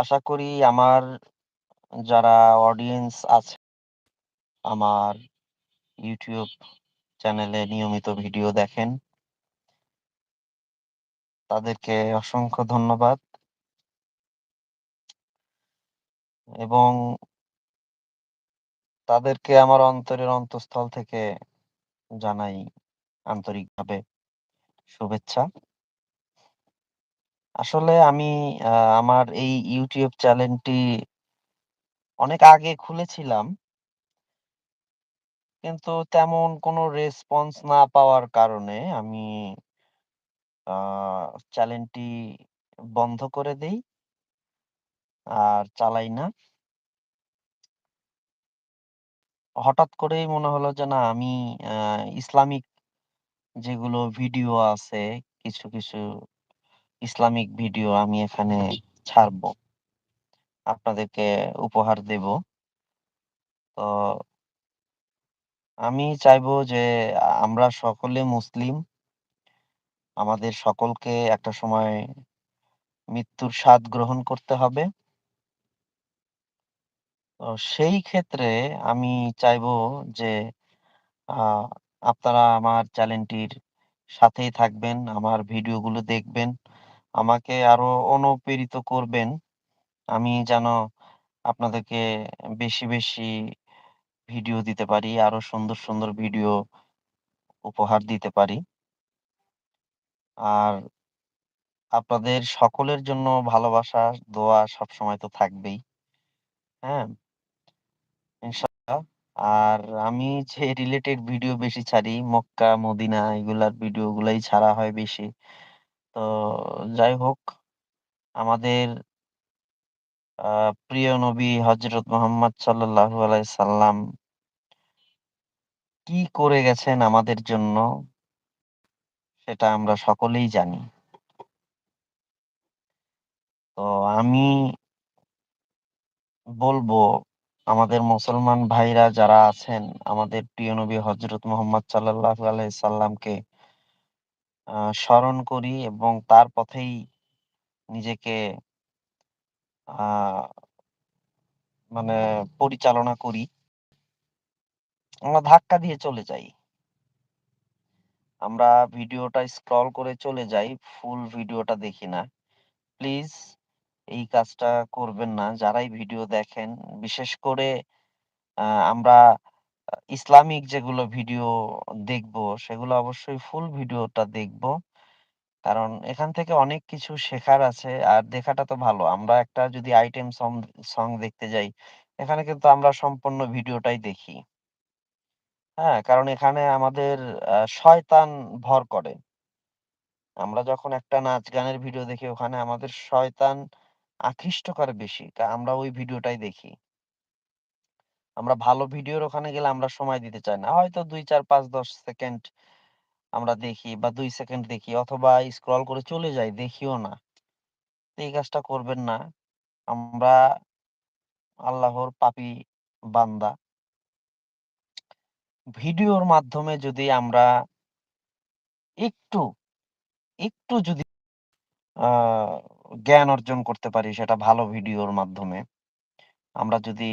আশা করি আমার যারা অডিয়েন্স আছে, আমার ইউটিউব চ্যানেলে নিয়মিত ভিডিও দেখেন তাদেরকে অসংখ্য ধন্যবাদ। এবং তাদেরকে আমার অন্তরের অন্তঃস্থল থেকে জানাই আন্তরিকভাবে শুভেচ্ছা। আসলে আমি আমার এই YouTube চ্যানেলটি অনেক আগে খুলেছিলাম। কিন্তু তেমন কোনো রেসপন্স না পাওয়ার কারণে আমি চ্যানেলটি বন্ধ করে দেই। আর চালাই না। হঠাৎ করেই মনে হলো যে না আমি ইসলামিক যেগুলো ভিডিও আছে কিছু, কিছু ইসলামিক ভিডিও আমি এখানে ছাড়বো। আপনাদেরকে উপহার দেব। তো আমি চাইব যে আমরা সকলে মুসলিম। আমাদের সকলকে একটা সময় মৃত্যুর স্বাদ গ্রহণ করতে হবে। তো সেই ক্ষেত্রে আমি চাইব যে আপনারা আমার চ্যানেলটির সাথেই থাকবেন, আমার ভিডিওগুলো দেখবেন। আমাকে আরও অনুপ্রেরিত করবেন। আমি যেন আপনাদেরকে বেশি, বেশি ভিডিও দিতে পারি। আরও সুন্দর, সুন্দর ভিডিও উপহার দিতে পারি। আর আপনাদের সকলের জন্য ভালোবাসা, দোয়া সবসময় তো থাকবেই। হ্যাঁ? আর আমি যে রিলেটেড ভিডিও বেশি ছাড়ি মক্কা, মদিনা এগুলার ভিডিওগুলাই ছাড়া হয় বেশি। তো যাই হোক, আমাদের প্রিয় নবী হযরত মোহাম্মদ আলাইহি সাল্লাম কি করে গেছেন আমাদের জন্য সেটা আমরা সকলেই জানি। তো আমি বলব, আমাদের মুসলমান ভাইরা যারা আছেন, আমাদের প্রিয় নবী হযরত মোহাম্মদ সাল্লাল্লাহু আলাইহি সাল্লামকে স্মরণ করি এবং তার পথেই নিজেকে, আ মানে পরিচালনা করি। আমরা ধাক্কা দিয়ে চলে যাই। আমরা ভিডিওটা স্ক্রল করে চলে যাই। ফুল ভিডিওটা দেখি না। প্লিজ, এই কাজটা করবেন না। যারাই ভিডিও দেখেন, বিশেষ করে, আ আমরা ইসলামিক যেগুলো ভিডিও দেখব সেগুলো অবশ্যই ফুল ভিডিওটা দেখব। কারণ এখান থেকে অনেক কিছু শেখার আছে। আর দেখাটা তো ভালো। আমরা একটা যদি আইটেম সং সং দেখতে যাই, এখানে কিন্তু আমরা সম্পূর্ণ ভিডিওটাই দেখি। হ্যাঁ? কারণ এখানে আমাদের শয়তান ভর করে। আমরা যখন একটা নাচ গানের ভিডিও দেখি ওখানে আমাদের শয়তান আকৃষ্ট করে বেশি। তা আমরা ওই ভিডিওটাই দেখি। আমরা ভালো ভিডিওর ওখানে গেলে আমরা সময় দিতে চাই না। হয়তো ২, ৪, ৫, ১০ সেকেন্ড আমরা দেখি বা ২ সেকেন্ড দেখি অথবা স্ক্রল করে চলে যাই, দেখিও না। এই কাজটা করবেন না। আমরা আল্লাহর পাপী বান্দা। ভিডিওর মাধ্যমে যদি আমরা একটু, একটু যদি জ্ঞান অর্জন করতে পারি সেটা ভালো ভিডিওর মাধ্যমে। আমরা যদি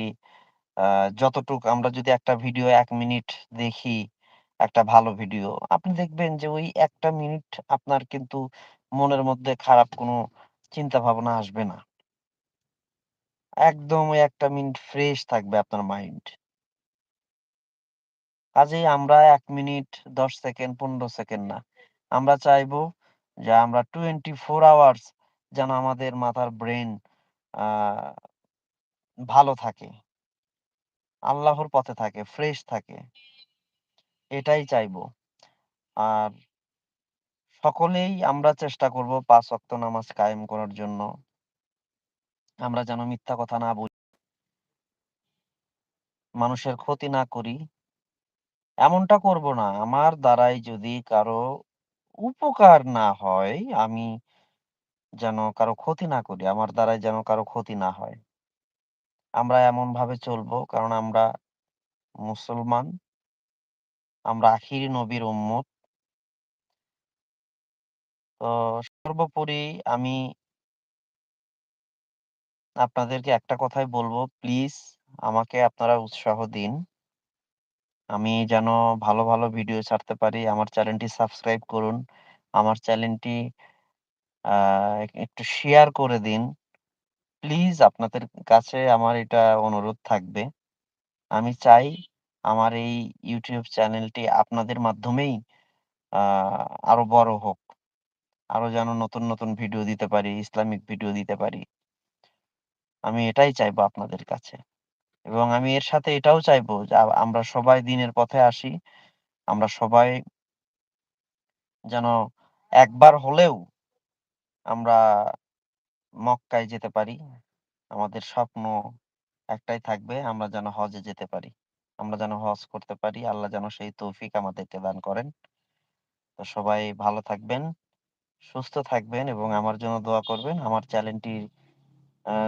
যতটুক আমরা যদি একটা ভিডিও এক মিনিট দেখি, একটা ভালো ভিডিও, আপনি দেখবেন যে ওই একটা মিনিট আপনার কিন্তু মনের মধ্যে খারাপ কোনো চিন্তা ভাবনা আসবে না। একদম ওই একটা মিনিট ফ্রেশ থাকবে আপনার মাইন্ড। কাজেই আমরা এক মিনিট ১০ সেকেন্ড ১৫ সেকেন্ড না। আমরা চাইব যে আমরা 24 আওয়ার্স যেন আমাদের মাথার ব্রেন ভালো থাকে। আল্লাহর পথে থাকে, ফ্রেশ থাকে। এটাই চাইব। আর সকলেই আমরা চেষ্টা করব ৫ ওয়াক্ত নামাজ কায়েম করার জন্য। আমরা যেন মিথ্যা কথা না বলি। মানুষের ক্ষতি না করি। এমনটা করব না। আমার দ্বারাই যদি কারও উপকার না হয়, আমি যেন কারও ক্ষতি না করি। আমার দ্বারাই যেন কারও ক্ষতি না হয়। আমরা এমনভাবে চলবো কারণ আমরা মুসলমান। আমরা আখির নবীর উম্মত। তো সর্বোপরি আমি আপনাদেরকে একটা কথাই বলব প্লিজ আমাকে আপনারা উৎসাহ দিন। আমি যেন ভালো, ভালো ভিডিও ছাড়তে পারি। আমার চ্যানেলটি সাবস্ক্রাইব করুন। আমার চ্যানেলটি একটু শেয়ার করে দিন। প্লিজ আপনাদের কাছে আমার এটা অনুরোধ থাকবে। আমি চাই আমার এই ইউটিউব চ্যানেলটি আপনাদের মাধ্যমেই আরও বড় হোক। আরও যেন নতুন, নতুন ভিডিও দিতে পারি, ইসলামিক ভিডিও দিতে পারি। আমি এটাই চাইব আপনাদের কাছে। এবং আমি এর সাথে এটাও চাইব যে আমরা সবাই দিনের পথে আসি। আমরা সবাই যেন একবার হলেও আমরা মক্কায় যেতে পারি। আমাদের স্বপ্ন একটাই থাকবে আমরা যেন হজে যেতে পারি। আমরা যেন হজ করতে পারি। আল্লাহ যেন সেই তৌফিক আমাদেরকে দান করেন। তো সবাই ভালো থাকবেন, সুস্থ থাকবেন এবং আমার জন্য দোয়া করবেন। আমার চ্যানেলটির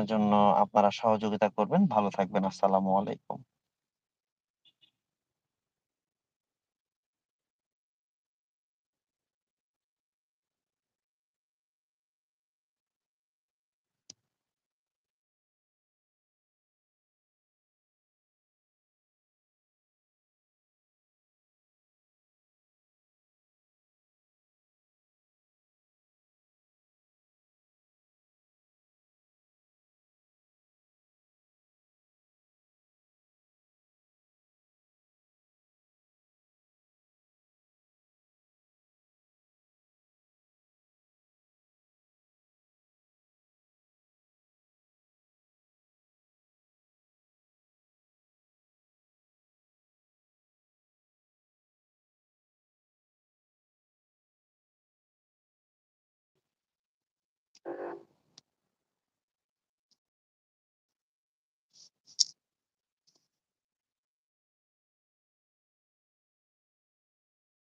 জন্য আপনারা সহযোগিতা করবেন। ভালো থাকবেন। আসসালামু আলাইকুম।